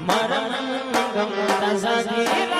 મરણ ગમતા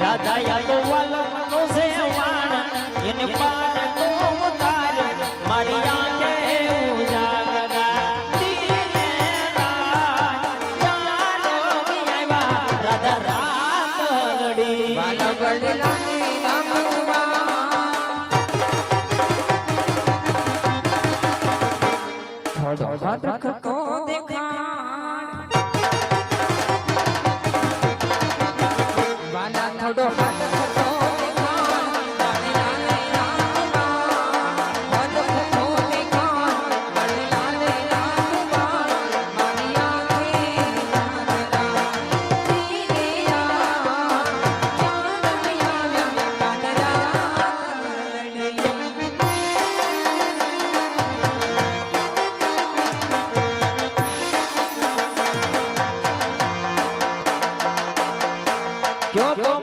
રાધા યાદવ વાલો મનો સેવાણ એને પાર हाथ रखा ક્યો તો